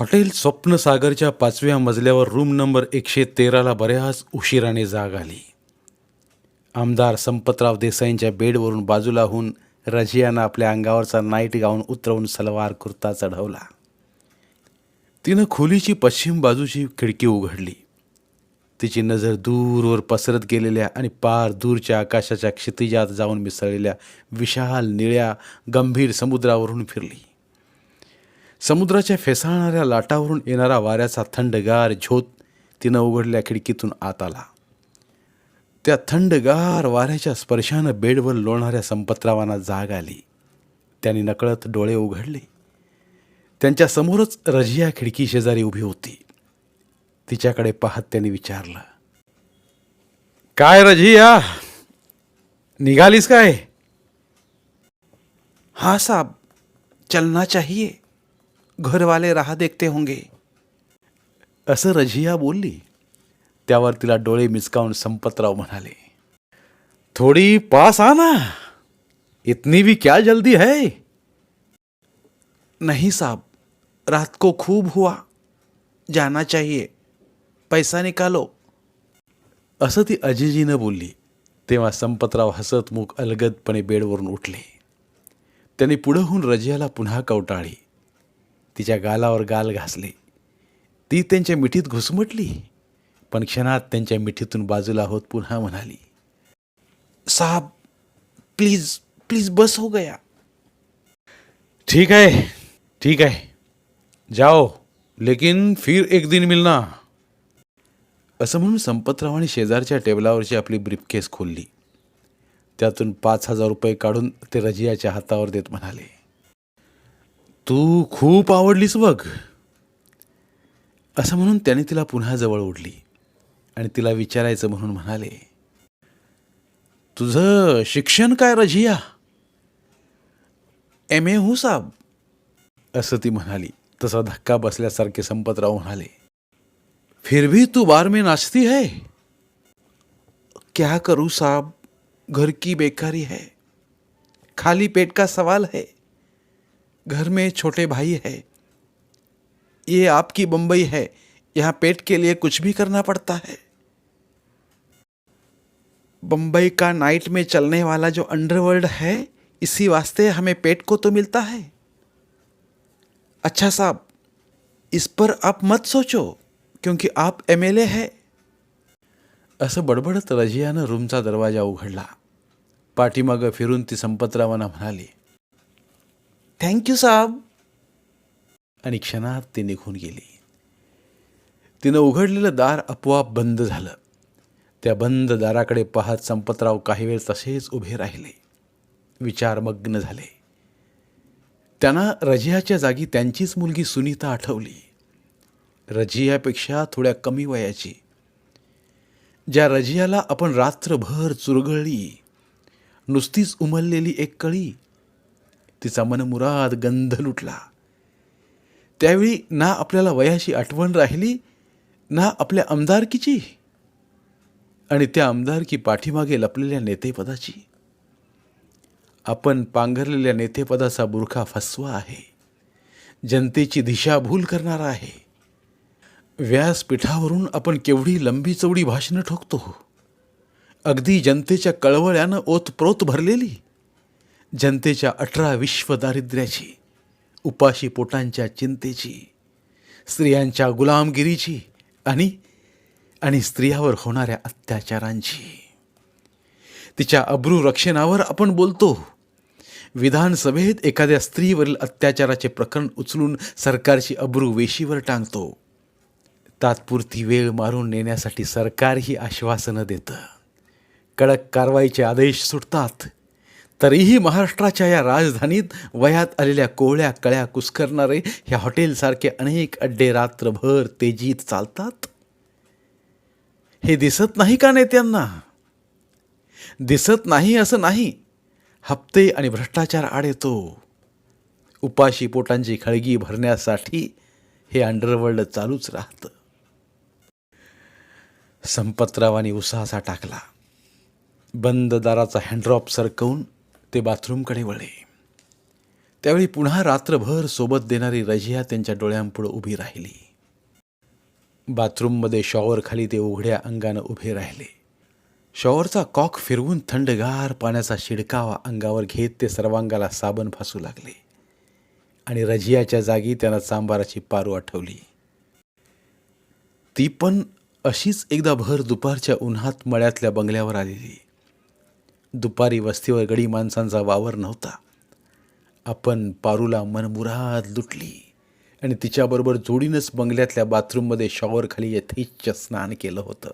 Hotel स्वप्नसागरच्या पाचव्या मजल्यावर room number एकशे तेराला बऱ्याच उशिराने जाग आली. आमदार संपतराव देसाईंच्या बेडवरून बाजूला होऊन रझियानं आपल्या अंगावरचा नाईट गाऊन उतरवून सलवार कुर्ता चढवला. तिनं खोलीची पश्चिम बाजूची खिडकी उघडली. तिची नजर दूरवर पसरत गेलेल्या आणि पार दूरच्या आकाशाच्या क्षितिजात जाऊन मिसळलेल्या विशाल निळ्या गंभीर समुद्रावरून फिरली. समुद्राच्या फेसाळणाऱ्या लाटावरून येणारा वाऱ्याचा थंडगार झोत तिनं उघडल्या खिडकीतून आत आला. त्या थंडगार वाऱ्याच्या स्पर्शानं बेडवर लोणाऱ्या संपतरावांना जाग आली. त्यांनी नकळत डोळे उघडले. त्यांच्या समोरच रजिया खिडकी शेजारी उभी होती. तिच्याकडे पाहत त्यांनी विचारलं काय रजिया निघालीस काय? हा साब चलना चाहिए. घर वाले राह देखते होंगे. असं रझिया बोलली. त्यावर तिला डोळे मिचकावून संपतराव म्हणाले थोडी पास आना इतनी भी क्या जल्दी है? नहीं साहब रात को खूब हुआ. जाना चाहिए. पैसा निकालो. असं ती अजिजीनं बोलली. तेव्हा संपतराव हसत मुख अलगदपणे बेडवरून उठले. त्यांनी पुढं होऊन रजियाला पुन्हा कवटाळली तिच्या गालावर गाल घासले. ती त्यांच्या मिठीत घुसमटली. पण क्षणात त्यांच्या मिठीतून बाजूला होत पुन्हा म्हणाली साहब प्लीज प्लीज बस हो गया. ठीक है ठीक है जाओ लेकिन फिर एक दिन मिलना. असं म्हणून संपतरावांनी शेजारच्या टेबलावरची आपली ब्रीफकेस खोलली. त्यातून पाच हजार रुपये काढून ते रजियाच्या हातावर देत म्हणाले तू खूप आवडलीस बघ. असं म्हणून त्याने तिला पुन्हा जवळ ओढली आणि तिला विचारायचं म्हणून म्हणाले तुझं शिक्षण काय रजिया? एम ए हू साहब असं ती म्हणाली. तसा धक्का बसल्यासारखे संपतराव म्हणाले फिर भी तू बार में नाचती है? क्या करूँ साहब घर की बेकारी है. खाली पेट का सवाल है. घर में छोटे भाई है। ये आपकी बम्बई है। यहाँ पेट के लिए कुछ भी करना पड़ता है। बम्बई का नाइट में चलने वाला जो अंडरवर्ल्ड है, इसी वास्ते हमें पेट को तो मिलता है। अच्छा साहब, इस पर आप मत सोचो, क्योंकि आप एमएलए है। असं बडबडत रजियानं रूमचा दरवाज़ा उघडला. पाठीमागं फिरून ती संपतरावांना म्हणाली थँक्यू साहेब आणि क्षणात ती निघून गेली. तिनं उघडलेलं दार आपोआप बंद झालं. त्या बंद दाराकडे पाहत संपतराव काही वेळ तसेच उभे राहिले. विचारमग्न झाले. त्यांना रजियाच्या जागी त्यांचीच मुलगी सुनीता आठवली. रजियापेक्षा थोड्या कमी वयाची. ज्या रजियाला आपण रात्रभर चुरगळली नुसतीच उमललेली एक कळी तिचा मनमुराद गंध लुटला. त्यावेळी ना आपल्याला वयाची आठवण राहिली ना आपल्या आमदारकीची. आणि त्या आमदारकी पाठीमागे लपलेल्या नेतेपदाची. आपण पांघरलेल्या नेतेपदाचा बुरखा फसवा आहे. जनतेची दिशाभूल करणारा आहे. व्यासपीठावरून आपण केवढी लंबी चौडी भाषणं ठोकतो. अगदी जनतेच्या कळवळ्यानं ओतप्रोत भरलेली. जनतेच्या अठरा विश्व दारिद्र्याची उपाशी पोटांच्या चिंतेची स्त्रियांच्या गुलामगिरीची आणि आणि स्त्रियावर होणाऱ्या अत्याचारांची. तिच्या अब्रू रक्षणावर आपण बोलतो. विधानसभेत एखाद्या स्त्रीवरील अत्याचाराचे प्रकरण उचलून सरकारची अब्रू वेशीवर टांगतो. तात्पुरती वेळ मारून नेण्यासाठी सरकारही आश्वासनं देतं. कडक कारवाईचे आदेश सुटतात. तरीही महाराष्ट्राच्या या राजधानीत वयात आलेल्या कोवळ्या कळ्या कुस्करणारे ह्या हॉटेलसारखे अनेक अड्डे रात्रभर तेजीत चालतात? हे दिसत नाही का नेत्यांना? दिसत नाही असं नाही. हप्ते आणि भ्रष्टाचार आड येतो उपाशी पोटांची खळगी भरण्यासाठी हे अंडरवर्ल्ड चालूच राहतं. संपतरावानी उसासा टाकला. बंद दाराचा हँड्रॉप सरकवून ते बाथरूमकडे वळले. त्यावेळी पुन्हा रात्रभर सोबत देणारी रजिया त्यांच्या डोळ्यांपुढं उभी राहिली. बाथरूममध्ये शॉवर खाली ते उघड्या अंगानं उभे राहिले. शॉवरचा कॉक फिरवून थंडगार पाण्याचा शिडकावा अंगावर घेत ते सर्वांगाला साबण फासू लागले. आणि रजियाच्या जागी त्यांना सांबाराची पारू आठवली. ती पण अशीच एकदा भर दुपारच्या उन्हात मळ्यातल्या बंगल्यावर आलेली. दुपारी वस्तीवर गडी माणसांचा वावर नव्हता. आपण पारूला मनमुराद लुटली आणि तिच्याबरोबर जोडीनंच बंगल्यातल्या बाथरूममध्ये शॉवरखाली यथेच्छ स्नान केलं होतं.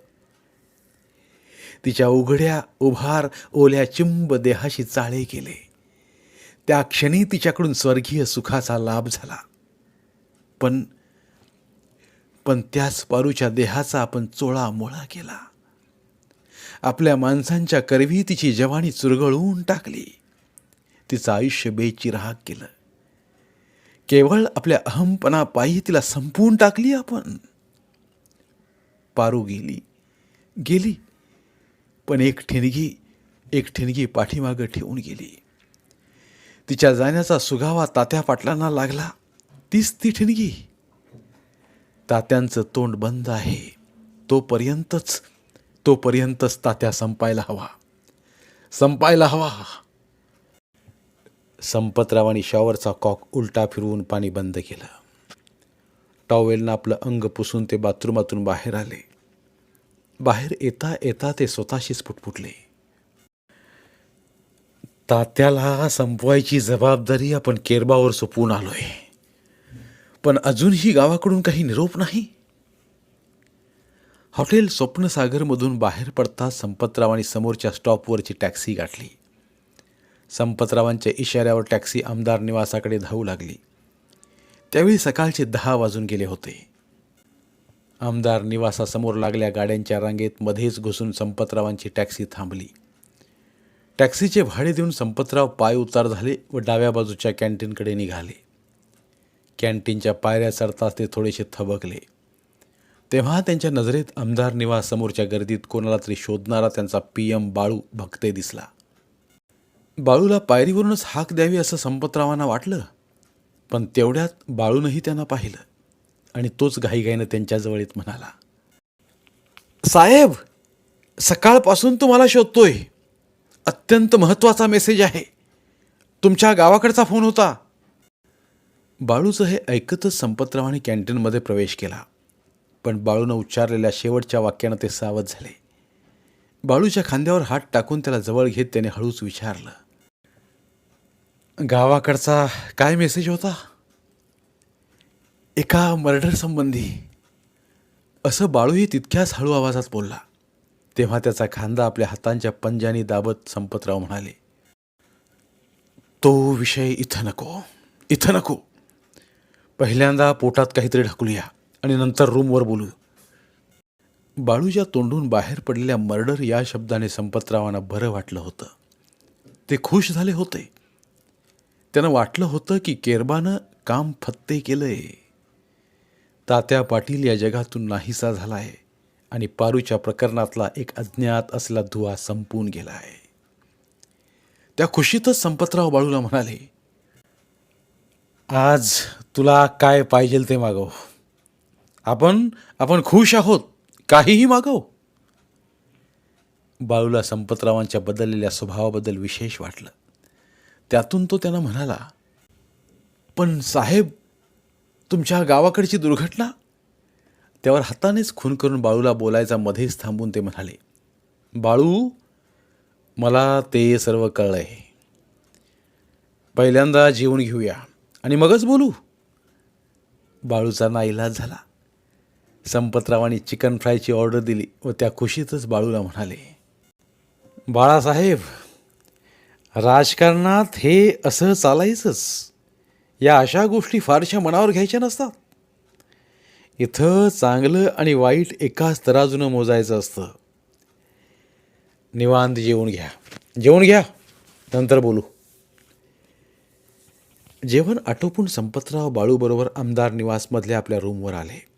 तिच्या उघड्या उभार ओल्या चिंब देहाशी चाळे केले त्या क्षणी तिच्याकडून स्वर्गीय सुखाचा लाभ झाला. पण पण त्याच पारूच्या देहाचा आपण चोळा मोळा केला. आपल्या माणसांच्या करवी तिची जवानी चुरगळून टाकली. तिचं आयुष्य बेचिराग केलं. केवळ आपल्या अहमपणापायी तिला संपवून टाकली आपण. पारू गेली. गेली. पण एक ठिणगी एक ठिणगी पाठीमागं ठेवून गेली. तिच्या जाण्याचा सुगावा तात्या पाटलांना लागला. तीच ती ठिणगी. तात्यांचं तोंड बंद आहे. तोपर्यंतच तोपर्यंतच तात्या संपायला हवा. संपायला हवा. संपतरावांनी शॉवरचा कॉक उलटा फिरवून पाणी बंद केलं. टॉवेलनं आपलं अंग पुसून ते बाथरूमातून बाहेर आले. बाहेर येता येता ते स्वतःशीच फुटफुटले तात्याला संपवायची जबाबदारी आपण केरबावर सोपवून आलोय. पण अजूनही गावाकडून काही निरोप नाही? हॉटेल स्वप्नसागरमधून बाहेर पडता संपतरावांनी समोरच्या स्टॉपवरची टॅक्सी गाठली. संपतरावांच्या इशाऱ्यावर टॅक्सी आमदार निवासाकडे धावू लागली. त्यावेळी सकाळचे दहा वाजून गेले होते. आमदार निवासासमोर लागल्या गाड्यांच्या रांगेत मध्येच घुसून संपतरावांची टॅक्सी थांबली. टॅक्सीचे भाडे देऊन संपतराव पाय उतार झाले व डाव्या बाजूच्या कॅन्टीनकडे निघाले. कॅन्टीनच्या पायऱ्या चढताच ते थोडेसे थबकले. तेव्हा त्यांच्या नजरेत आमदार निवास समोरच्या गर्दीत कोणाला तरी शोधणारा त्यांचा पी एम बाळू भक्ते दिसला. बाळूला पायरीवरूनच हाक द्यावी असं संपतरावांना वाटलं पण तेवढ्यात बाळूनही त्यांना पाहिलं आणि तोच घाईघाईनं त्यांच्याजवळ येत म्हणाला साहेब सकाळपासून तुम्हाला शोधतोय. अत्यंत महत्त्वाचा मेसेज आहे. तुमच्या गावाकडचा फोन होता. बाळूचं हे ऐकतच संपतरावाने कॅन्टीनमध्ये प्रवेश केला. पण बाळूनं उच्चारलेल्या शेवटच्या वाक्यानं ते सावध झाले. बाळूच्या खांद्यावर हात टाकून त्याला जवळ घेत त्याने हळूच विचारलं गावाकडचा काय मेसेज होता? एका मर्डर संबंधी. असं बाळूही तितक्याच हळू आवाजात बोलला. तेव्हा त्याचा खांदा आपल्या हातांच्या पंजानी दाबत संपतराव म्हणाले तो विषय इथं नको इथं नको. पहिल्यांदा पोटात काहीतरी ढकलूया. आणि नंतर रूमवर बोलू. बाळूच्या तोंडून बाहेर पडलेल्या मर्डर या शब्दाने संपतरावांना बरं वाटलं होतं. ते खुश झाले होते. त्यांना वाटलं होतं की केरबानं काम फत्ते केलंय. तात्या पाटील या जगातून नाहीसा झालाय आणि पारूच्या प्रकरणातला एक अज्ञात असला धुवा संपून गेला आहे त्या खुशीतच संपतराव बाळूला म्हणाले आज तुला काय पाहिजे ते मागव. आपण आपण खुश आहोत. काहीही मागव. बाळूला संपतरावांच्या बदललेल्या स्वभावाबद्दल विशेष वाटलं. त्यातून तो त्यांना म्हणाला पण साहेब तुमच्या गावाकडची दुर्घटना? त्यावर हातानेच खून करून बाळूला बोलायचा मध्येच थांबून ते म्हणाले बाळू मला ते सर्व कळलं आहे पहिल्यांदा जेवून घेऊया आणि मगच बोलू. बाळूचा नाईलाज झाला. संपतरावांनी चिकन फ्रायची ऑर्डर दिली व त्या खुशीतच बाळूला म्हणाले बाळासाहेब राजकारणात हे असं चालायचंच. या अशा गोष्टी फारशा मनावर घ्यायच्या नसतात. इथं चांगलं आणि वाईट एकाच तराजूनं मोजायचं असतं. निवांत जेवून घ्या. जेवून घ्या. नंतर बोलू. जेवण आटोपून संपतराव बाळूबरोबर आमदार निवासमधल्या आपल्या रूमवर आले.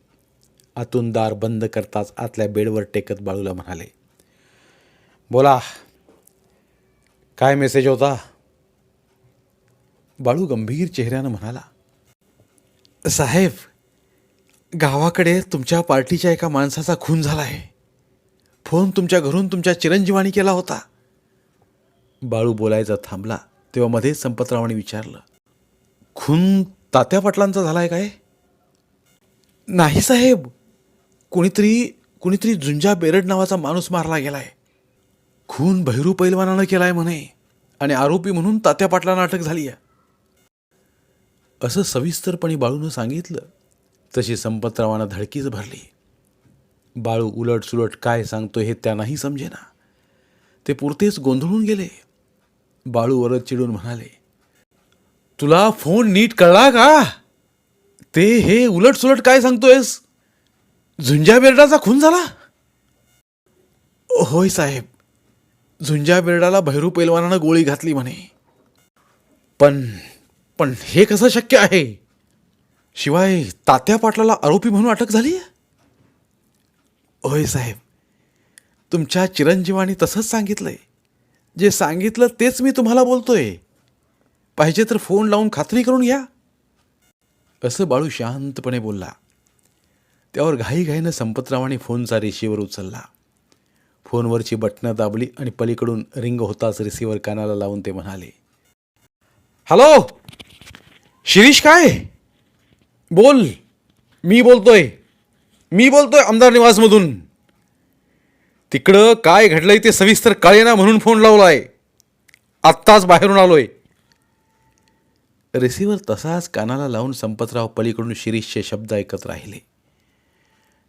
आतून दार बंद करताच आतल्या बेडवर टेकत बाळूला म्हणाले बोला काय मेसेज होता? बाळू गंभीर चेहऱ्यानं म्हणाला साहेब गावाकडे तुमच्या पार्टीच्या एका माणसाचा खून झाला आहे. फोन तुमच्या घरून तुमच्या चिरंजीवानी केला होता. बाळू बोलायचा थांबला तेव्हा मध्येच संपतरावांनी विचारलं खून तात्या पाटलांचा झाला आहे काय? नाही साहेब कोणीतरी कोणीतरी झुंजा बेरड नावाचा माणूस मारला गेलाय. खून भैरू पैलवानानं केलाय म्हणे आणि आरोपी म्हणून तात्या पाटलांना अटक झाली आहे असं सविस्तरपणे बाळूनं सांगितलं तशी संपतरावांना धडकीच भरली. बाळू उलट सुलट काय सांगतो हे त्यांनाही समजेना. ते पुरतेच गोंधळून गेले. बाळू वरद चिडून म्हणाले तुला फोन नीट कळला का? ते हे उलट सुलट काय सांगतोयस? झुंजा बेर्डाचा खून झाला? होय साहेब. झुंजा बेर्डाला भैरू पैलवानानं गोळी घातली म्हणे. पण पण हे कसं शक्य आहे? शिवाय तात्या पाटलाला आरोपी म्हणून अटक झाली? होय साहेब. तुमच्या चिरंजीवानी तसंच सांगितलंय. जे सांगितलं तेच मी तुम्हाला बोलतोय. पाहिजे तर फोन लावून खात्री करून घ्या. असं बाळू शांतपणे बोलला. त्यावर घाईघाईनं संपतरावाने फोनचा रिसिव्हर उचलला. फोनवरची बटणं दाबली आणि पलीकडून रिंग होताच रिसिव्हर कानाला लावून ते म्हणाले हॅलो शिरीष काय? बोल मी बोलतोय मी बोलतोय आमदार निवासमधून. तिकडं काय घडलंय ते सविस्तर कळेना म्हणून फोन लावलाय. आत्ताच बाहेरून आलोय. रिसिव्हर तसाच कानाला लावून संपतराव पलीकडून शिरीषचे शब्द ऐकत राहिले.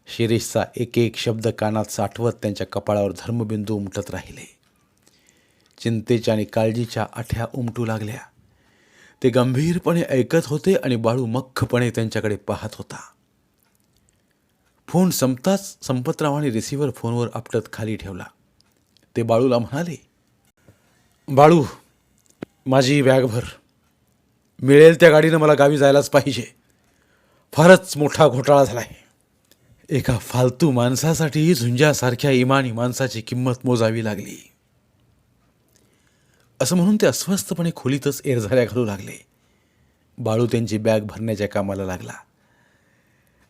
शिरीषचा एक एक शब्द कानात साठवत त्यांच्या कपाळावर धर्मबिंदू उमटत राहिले. चिंतेच्या आणि काळजीच्या आठ्या उमटू लागल्या. ते गंभीरपणे ऐकत होते आणि बाळू मख्खपणे त्यांच्याकडे पाहत होता. फोन संपताच संपतरावाने रिसिव्हर फोनवर आपटत खाली ठेवला. ते बाळूला म्हणाले बाळू माझी बॅग भर. मिळेल त्या गाडीनं मला गावी जायलाच पाहिजे. फारच मोठा घोटाळा झालाय. एका फालतू माणसासाठी झुंजासारख्या इमानी माणसाची किंमत मोजावी लागली. असं म्हणून ते अस्वस्थपणे खोलीतच एरझाऱ्या घालू लागले. बाळू त्यांची बॅग भरण्याच्या कामाला लागला.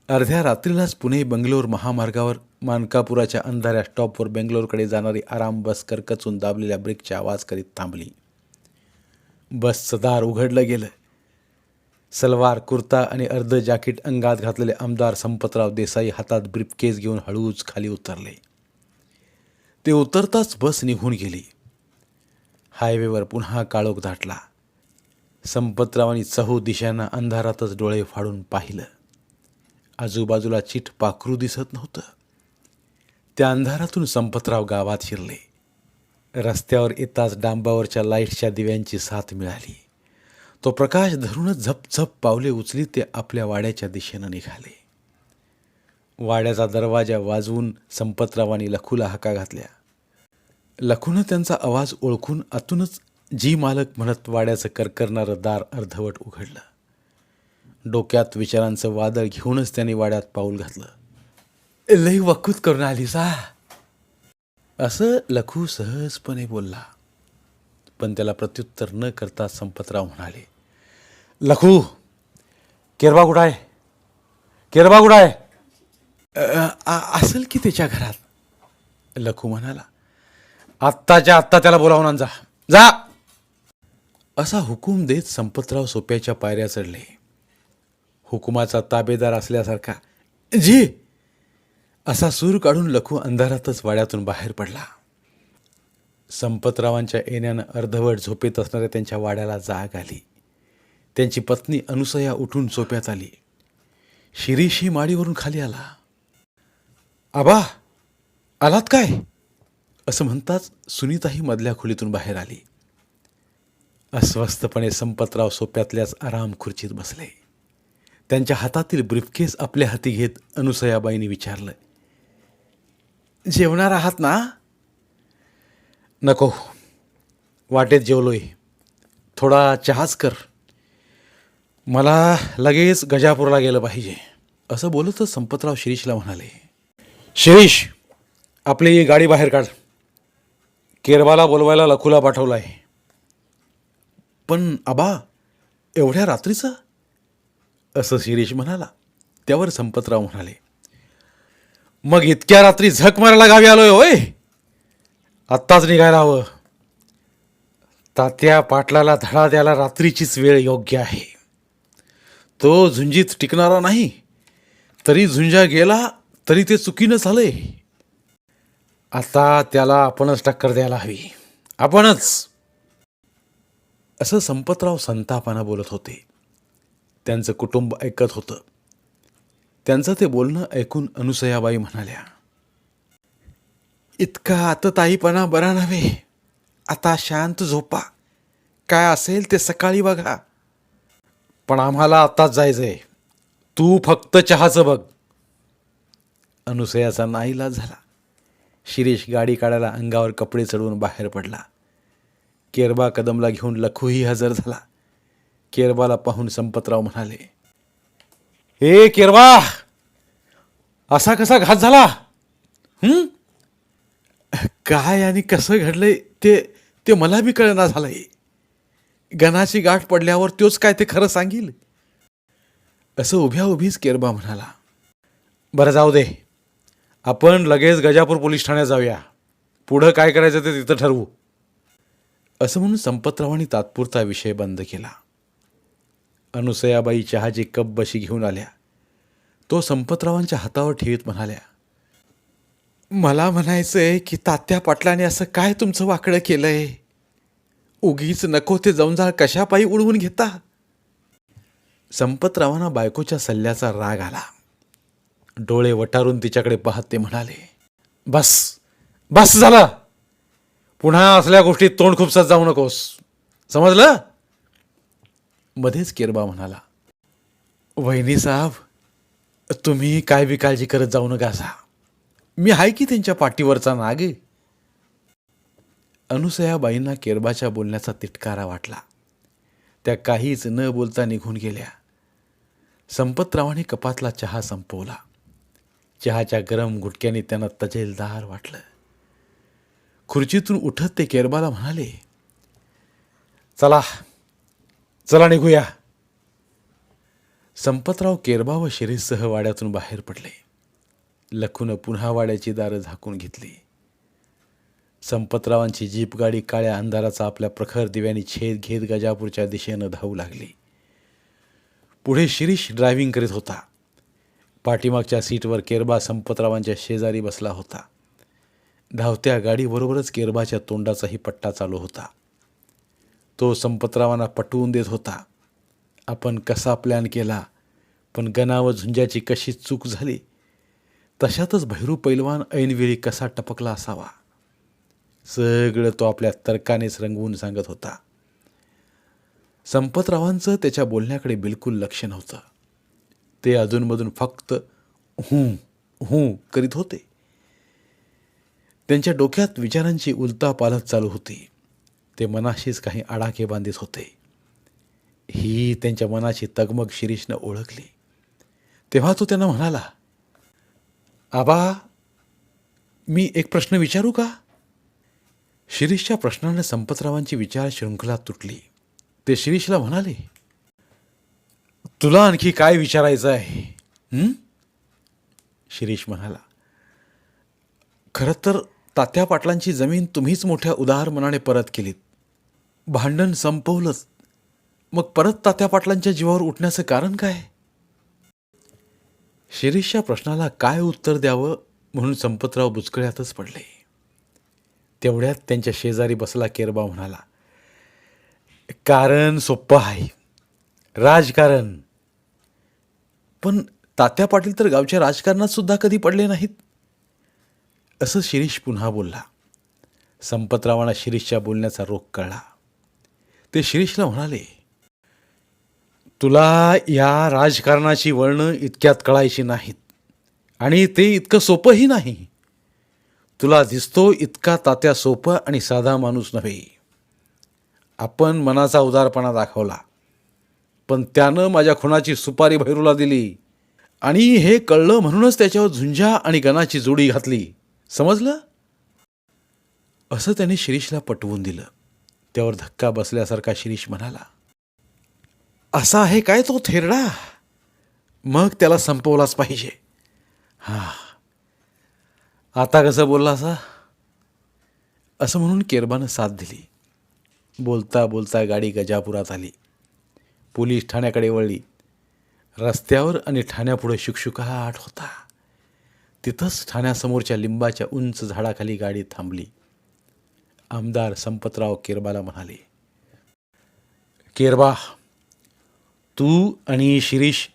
अर्ध्या रात्रीलाच पुणे बंगलोर महामार्गावर मानकापुराच्या अंधाऱ्या स्टॉपवर बेंगलोरकडे जाणारी आराम बस करकचून दाबलेल्या ब्रेकचे आवाज करीत थांबली. बसचं दार उघडलं गेलं. सलवार कुर्ता आणि अर्ध जॅकेट अंगात घातलेले आमदार संपतराव देसाई हातात ब्रिफकेस घेऊन हळूच खाली उतरले. ते उतरताच बस निघून गेली. हायवेवर पुन्हा काळोख दाटला. संपतरावांनी चहू दिशांना अंधारातच डोळे फाडून पाहिलं. आजूबाजूला चिठ पाखरू दिसत नव्हतं. त्या अंधारातून संपतराव गावात शिरले. रस्त्यावर येताच डांबावरच्या लाईटच्या दिव्यांची साथ मिळाली. तो प्रकाश धरूनच झपझप पावले उचलीत ते आपल्या वाड्याच्या दिशेनं निघाले. वाड्याचा दरवाजा वाजवून संपतरावांनी लखूला हाका घातल्या. लखूनं त्यांचा आवाज ओळखून आतूनच जी मालक म्हणत वाड्याचं करकरणारं दार अर्धवट उघडलं. डोक्यात विचारांचं वादळ घेऊनच त्यांनी वाड्यात पाऊल घातलं. लई वकूत करून आली सा असं लखू सहजपणे बोलला. पण त्याला प्रत्युत्तर न करता संपतराव म्हणाले लखू केरबा कुठं आहे? केरबा कुठं आहे? असेल की त्याच्या घरात? लखू म्हणाला आत्ताच्या आत्ता त्याला बोलावून आण जा. जा. असा हुकूम देत संपतराव सोप्याच्या पायऱ्या चढले. हुकुमाचा ताबेदार असल्यासारखा जी! असा सूर काढून लखू अंधारातच वाड्यातून बाहेर पडला. संपतरावांच्या येण्यानं अर्धवट झोपेत असणाऱ्या त्यांच्या वाड्याला जाग आली. त्यांची पत्नी अनुसया उठून सोप्यात आली. शिरीषही माडीवरून खाली आला. आबा आलात काय? असं म्हणताच सुनीताही मधल्या खोलीतून बाहेर आली. अस्वस्थपणे संपतराव सोप्यातल्याच आराम खुर्चीत बसले. त्यांच्या हातातील ब्रीफकेस आपल्या हाती घेत अनुसयाबाईंनी विचारलं जेवणार आहात ना? नको. वाटेत जेवलोय. थोडा चहाच कर. मला लगेच गजापूरला गेलं पाहिजे. असं बोलतच संपतराव शिरीषला म्हणाले. शिरीष आपली गाडी बाहेर काढ. केरबाला बोलवायला लखूला पाठवलं आहे पण आबा एवढ्या रात्रीचं? असं शिरीष म्हणाला. त्यावर संपतराव म्हणाले. मग इतक्या रात्री झक मारायला गावी आलोय होय? आत्ताच निघायला हवं. तात्या पाटलाला धडा द्यायला रात्रीचीच वेळ योग्य आहे. तो झुंजीत टिकणारा नाही. तरी झुंजा गेला तरी ते चुकीनं झाले आता त्याला आपणच टक्कर द्यायला हवी. आपणच. असं संपतराव संतापानं बोलत होते. त्यांचं कुटुंब ऐकत होतं. त्यांचं ते बोलणं ऐकून अनुसयाबाई म्हणाल्या इतका आतताईपणा बरा नव्हे. आता शांत झोपा. काय असेल ते सकाळी बघा. पण आम्हाला आत्ताच जायचं आहे तू फक्त चहाचं बघ. अनुसयाचा नाईलाज झाला. शिरीष गाडी काढायला अंगावर कपडे चढवून बाहेर पडला. केरबा कदमला घेऊन लखूही हजर झाला. केरबाला पाहून संपतराव म्हणाले हे केरबा! असा कसा घात झाला? काय आणि कसं घडलंय ते ते मला बी कळना झालंय. गणाची गाठ पडल्यावर तोच काय ते खरं सांगील? असं उभ्या उभीच केरबा म्हणाला बरं जाऊ दे. आपण लगेच गजापूर पोलीस ठाण्यात जाऊया. पुढं काय करायचं ते तिथं ठरवू. असं म्हणून संपतरावांनी तात्पुरता विषय बंद केला. अनुसयाबाई चहाची कप बशी घेऊन आल्या. तो संपतरावांच्या हातावर ठेवीत म्हणाल्या मला म्हणायचं आहे की तात्या पाटलाने असं काय तुमचं वाकडं केलं आहे उगीच नको ते जमजाळ कशापायी उडवून घेता. संपतरावांना बायकोच्या सल्ल्याचा राग आला. डोळे वटारून तिच्याकडे पाहत ते म्हणाले बस बस झाला. पुन्हा असल्या गोष्टीत तोंड खुपसत जाऊ नकोस. समजलं? मध्येच किरबा म्हणाला वहिनी साहेब तुम्ही काय बी काळजी करत जाऊ नका असा मी आहे की त्यांच्या पाठीवरचा नाग अनुसयाबाईंना केरबाच्या बोलण्याचा तिटकारा वाटला. त्या काहीच न बोलता निघून गेल्या. संपतरावाने कपातला चहा संपवला. चहाच्या गरम गुटक्याने त्यांना तजेलदार वाटलं. खुर्चीतून उठत ते केरबाला म्हणाले चला चला निघूया. संपतराव केरबा व शिरीसह वाड्यातून बाहेर पडले. लखून पुन्हा वाड्याची दारं झाकून घेतली. संपतरावांची जीप गाडी काळ्या अंधाराचा आपल्या प्रखर दिव्याने छेद घेत गजापूरच्या दिशेनं धावू लागली. पुढे शिरीष ड्रायव्हिंग करीत होता. पाठीमागच्या सीटवर केरबा संपतरावांच्या शेजारी बसला होता. धावत्या गाडीबरोबरच केरबाच्या तोंडाचाही पट्टा चालू होता. तो संपतरावांना पटवून देत होता. आपण कसा प्लॅन केला? पण गणा व झुंजाची कशी चूक झाली? तशातच भैरू पैलवान ऐनवेळी कसा टपकला असावा? सगळं तो आपल्या तर्कानेच रंगवून सांगत होता. संपतरावांचं त्याच्या बोलण्याकडे बिलकुल लक्ष नव्हतं. ते अधूनमधून फक्त हूं हूं करीत होते. त्यांच्या डोक्यात विचारांची उलतापालत चालू होती. ते मनाशीच काही आडाखे बांधित होते. ही त्यांच्या मनाची तगमग शिरीषनं ओळखली. तेव्हा तो त्यांना म्हणाला आबा मी एक प्रश्न विचारू का? शिरीषच्या प्रश्नाने संपतरावांची विचार शृंखला तुटली. ते शिरीषला म्हणाले तुला आणखी काय विचारायचं आहे? शिरीष म्हणाला खरं तर तात्या पाटलांची जमीन तुम्हीच मोठ्या उदार मनाने परत केलीत. भांडण संपवलंच. मग परत तात्या पाटलांच्या जीवावर उठण्याचं कारण काय? शिरीषच्या प्रश्नाला काय उत्तर द्यावं म्हणून संपतराव बुचकळ्यातच पडले. तेवढ्यात त्यांच्या शेजारी बसला केरबा म्हणाला कारण सोप्पं आहे राजकारण. पण तात्या पाटील तर गावच्या राजकारणात सुद्धा कधी पडले नाहीत? असं शिरीष पुन्हा बोलला. संपतरावांना शिरीषच्या बोलण्याचा रोग कळला. ते शिरीषला म्हणाले तुला या राजकारणाची वळणं इतक्यात कळायची नाहीत आणि ते इतकं सोपंही नाही. तुला दिसतो इतका तात्या सोपं आणि साधा माणूस नव्हे. आपण मनाचा उदारपणा दाखवला. पण त्यानं माझ्या खुनाची सुपारी भैरूला दिली. आणि हे कळलं म्हणूनच त्याच्यावर झुंजा आणि गणाची जोडी घातली. समजलं? असं त्याने शिरीषला पटवून दिलं. त्यावर धक्का बसल्यासारखा शिरीष म्हणाला असा आहे काय तो थेरडा? मग त्याला संपवलाच पाहिजे. हां आता कसं बोलला असा? असं म्हणून केरबानं साथ दिली. बोलता बोलता गाडी गजापुरात आली. पोलीस ठाण्याकडे वळली. रस्त्यावर आणि ठाण्यापुढे शुकशुकाट होता. तिथंच ठाण्यासमोरच्या लिंबाच्या उंच झाडाखाली गाडी थांबली. आमदार संपतराव केरबाला म्हणाले केरबा तू आणि शिरीष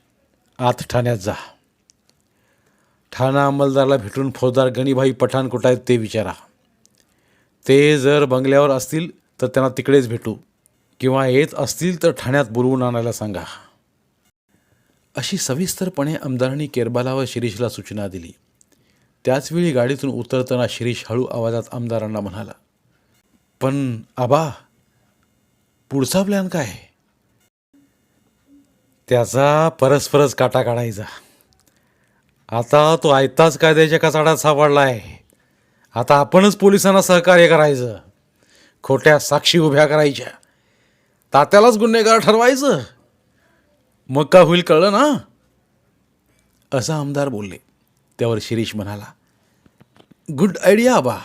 आत ठाण्यात जा. ठाणा अंमलदाराला भेटून फौजदार गणीभाई पठाण कुठं आहेत ते विचारा. ते जर बंगल्यावर असतील तर त्यांना तिकडेच भेटू. किंवा येत असतील तर ठाण्यात बोलवून आणायला सांगा. अशी सविस्तरपणे आमदारांनी केरबाला व शिरीषला सूचना दिली. त्याचवेळी गाडीतून उतरताना शिरीष हळू आवाजात आमदारांना म्हणाला पण आबा पुढचा प्लॅन काय? त्याचा परस्परच काटा काढायचा. आता तो आयताच कायद्याच्या कचाडात सापडला आहे आता आपणच पोलिसांना सहकार्य करायचं. खोट्या साक्षी उभ्या करायच्या. तात्यालाच गुन्हेगार ठरवायचं. मग का होईल कळलं ना? असं आमदार बोलले. त्यावर शिरीष म्हणाला गुड आयडिया बा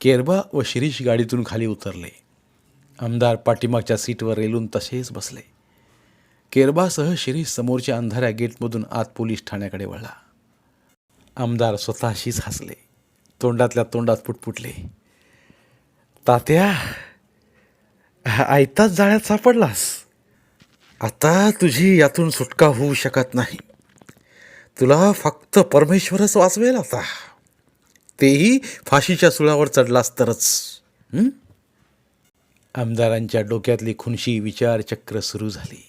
केरबा व शिरीष गाडीतून खाली उतरले. आमदार पाठीमागच्या सीटवर रेलून तसेच बसले. केरबासह शिरीष समोरच्या अंधाऱ्या गेटमधून आत पोलीस ठाण्याकडे वळला. आमदार स्वतःशीच हसले. तोंडातल्या तोंडात पुटपुटले. तात्या आयताच जाळ्यात सापडलास. आता तुझी यातून सुटका होऊ शकत नाही. तुला फक्त परमेश्वरच वाचवेल आता. तेही फाशीच्या सुळावर चढलास तरच. आमदारांच्या डोक्यातली खुनशी विचारचक्र सुरू झाली.